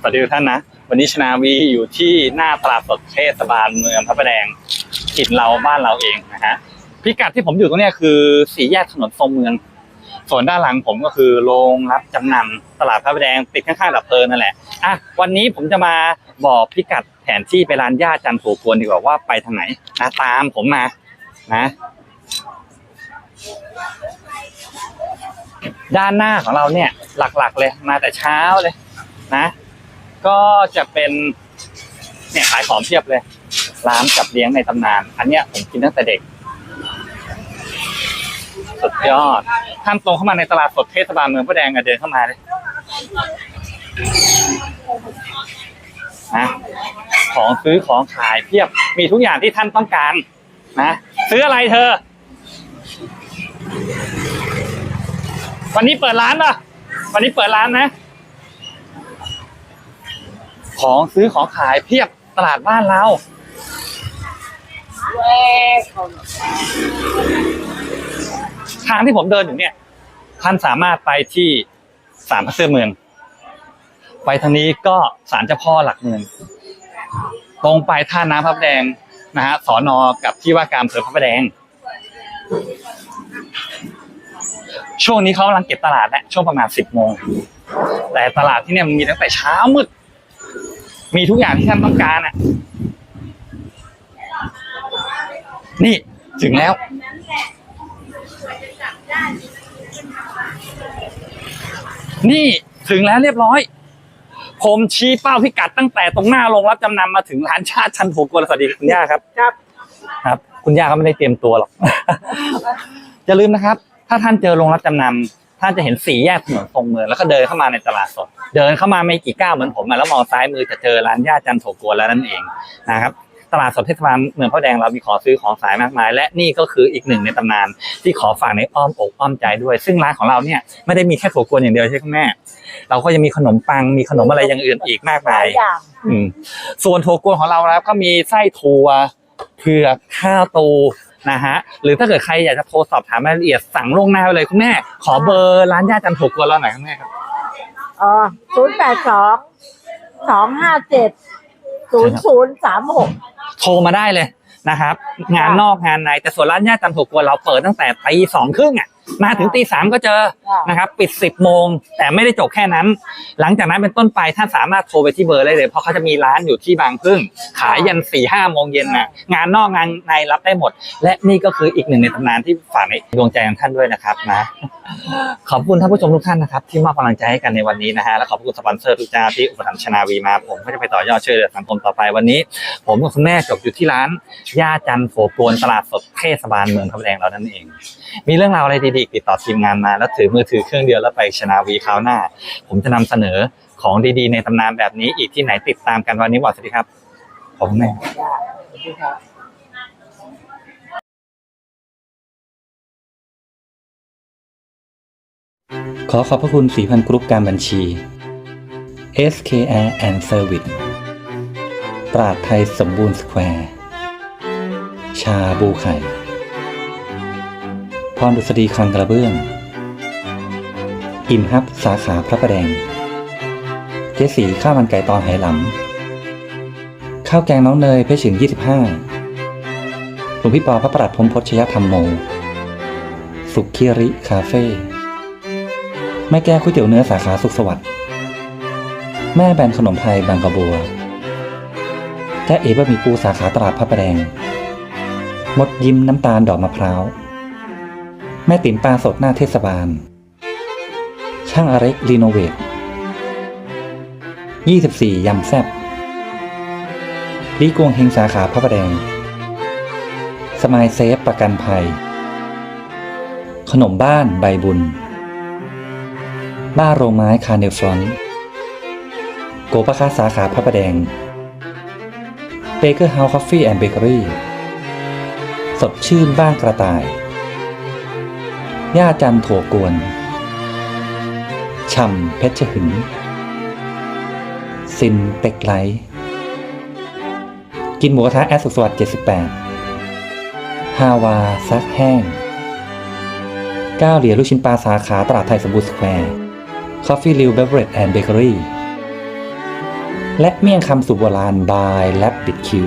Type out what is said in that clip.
สวัสดีทุกท่านนะ วันนี้ชนาวีอยู่ที่หน้าตลาดสดเทศบาลเมืองพระประแดงถิ่นเราบ้านเราเองนะฮะพิกัดที่ผมอยู่ตรงนี้คือสี่แยกถนนทรงเมือง ส่วนด้านหลังผมก็คือโรงรับจำนำตลาดพระประแดงติดข้างๆดับเพลิงนั่นแหละอะวันนี้ผมจะมาบอกพิกัดแผนที่ไปร้านย่าจันทร์ถูกวนดีกว่าว่าไปทางไหนนะตามผมมานะด้านหน้าของเราเนี่ยหลักๆเลยมาแต่เช้าเลยนะ ก็จะเป็นเนี่ยขายของเพียบเลย ร้านจับเลี้ยงในตำนาน อันเนี้ยผมกินตั้งแต่เด็ก สุดยอดท่านตรงเข้ามาในตลาดสดเทศบาลเมืองพระแดงอะเดินเข้ามาเลยนะของซื้อของขายเพียบมีทุกอย่างที่ท่านต้องการนะซื้ออะไรเธอ วันนี้เปิดร้านป่ะวันนี้เปิดร้านนะ ของซื้อของขายเพียบตลาดบ้านเราทางที่ผมเดินอยู่เนี่ย ท่านสามารถไปที่ศาลพระเสื้อเมือง ไปทางนี้ก็ศาลเจ้าพ่อหลักเมือง ตรงไปท่าน้ำพระประแดงนะฮะสอนอกับที่ว่าการอำเภอพระประแดง ช่วงนี้เขากำลังเก็บตลาดแหล้วช่วงประมาณสิบโมง แต่ตลาดที่เนี่ยมันมีตั้งแต่เช้ามืด มีทุกอย่างที่ท่านต้องการอะ นี่ถึงแล้ว นี่ถึงแล้วเรียบร้อย ผมชี้เป้าพิกัดตั้งแต่ตรงหน้าโรงรับจำนำมาถึงร้านชาติชันถูกกวนสวัสดีคุณย่าครับครับ ครับ คุณย่าก็ไม่ได้เตรียมตัวหรอกอย่าลืมนะครับ ถ้าท่านเจอโรงรับจำนำ ท่านจะเห็นสี่แยกถนนตรงเมืองแล้วก็เดินเข้ามาในตลาดสด เดินเข้ามาไม่กี่ก้าวเหมือนผมอะแล้วมองซ้ายมือจะเจอร้านย่าจันโถกัวแล้วนั่นเองนะครับตลาดสดเทศบาลเมืองพระแดงเรามีขอซื้อของสายมากมาย และนี่ก็คืออีกหนึ่งในตำนาน ที่ขอฝากในอ้อมอกอ้อมใจด้วย ซึ่งร้านของเราเนี่ยไม่ได้มีแค่โถกวนอย่างเดียวใช่ไหมคุณแม่เราก็ยังมีขนมปังมีขนมอะไรอย่างอื่นอีกมากหมาลายยอย่างอืมส่วนโทกวนของเรานะครับก็มีไส้ถั่วเผือกข้าวตู นะฮะหรือถ้าเกิดใครอยากจะโทรสอบถามรายละเอียดสั่งล่วงหน้าไปเลยคุณแม่ขอเบอร์ร้านย่าจันโทกวนเราหน่อยคุณแม่ครับอ๋อศูนย์แปดสองสองห้าเจ็ดศูนย์ศูนย์สามหกโทรมาได้เลยนะครับ งานนอกงานในแต่ส่วนร้านย่าจันโทกวนเราเปิดตั้งแต่ตีสองครึ่งอะ มาถึงตีสามก็เจอนะครับ ปิด10โมง แต่ไม่ได้จบแค่นั้น หลังจากนั้นเป็นต้นไปท่านสามารถโทรไปที่เบอร์ได้เลย เพราะเขาจะมีร้านอยู่ที่บางพึ่ง ขายยัน4ี่ห้าโมงเย็นนะงานนอกงานในรับได้หมด และนี่ก็คืออีกหนึ่งในตำนานที่ฝากในดวงใจของท่านด้วยนะครับนะขอบคุณท่านผู้ชมทุกท่านนะครับ ที่มอบกำลังใจให้กันในวันนี้นะฮะและขอบคุณสปอนเซอร์ทุกเจ้าที่อุปถัมภ์ชนาวีมาผมก็จะไปต่อยอดช่วยเหลือสังคมต่อไปวันนี้ ผมกับคุณแม่จบอยู่ที่ร้านย่าจันโฟกวนตลาดสดเทศบาลเมืองพระประแดงเรานั่นเอง มีเรื่องราวอะไรดีๆติดต่อทีมงานมา แล้วถือมือถือเครื่องเดียวแล้วไปชนาวีคราวหน้า ผมจะนำเสนอของดีๆ ในตำนานแบบนี้อีกที่ไหนติดตามกันวันนี้วสวัสดีครับ ผมแม่ขอขอบพระคุณสีพันกรุ๊ปการบัญชี SKR and Service ปราดไทยสมบูรณ์สแควร์ ชาบูไข่ พรดุษฎีคลังกระเบื้อง อิ่มฮับสาขาพระประแดง เจสีข้าวมันไก่ตอนไหหลำ ข้าวแกงน้องเนยเพชรฉิง25 หลวงพี่ปอพระประหลัดพรมพจยธรรมโม สุขีริคาเฟ่ แม่แก้วก๋วยเตี๋ยวเนื้อสาขาสุขสวัสดิ์ แม่แบนขนมไทยบางกระบัวแจ้เอ๋บะหมี่ปูสาขาตลาดพระประแดง มดยิ้มน้ำตาลดอกมะพร้าว แม่ติ๋มปลาสดหน้าเทศบาล ช่างอเร็กรีโนเวท24 ยำแซบลีกวงเฮงสาขาพระประแดง สมายเซฟประกันภัย ขนมบ้านใบบุญ บ้านโรงไม้คาร์เนลฟรอนต์โกปะคาสาขาพระประแดงเบเกอร์เฮาส์คอฟฟี่แอนด์เบเกอรี่สดชื่นบ้านกระต่าย ย่าจันโถกวนช่ำเพชรหึงซินเป็กไลท์กินหมูกระทะแอสสุขสวัสดิ์78 ฮาวาซักแห้งก้าเหรียญลูกชิ้นปลาสาขาตลาดไทยสมบูรณ์สแควร์ Coffee Liu Beverage and Bakery และเมี่ยงคำสูตรโบราณบายและปิดคิว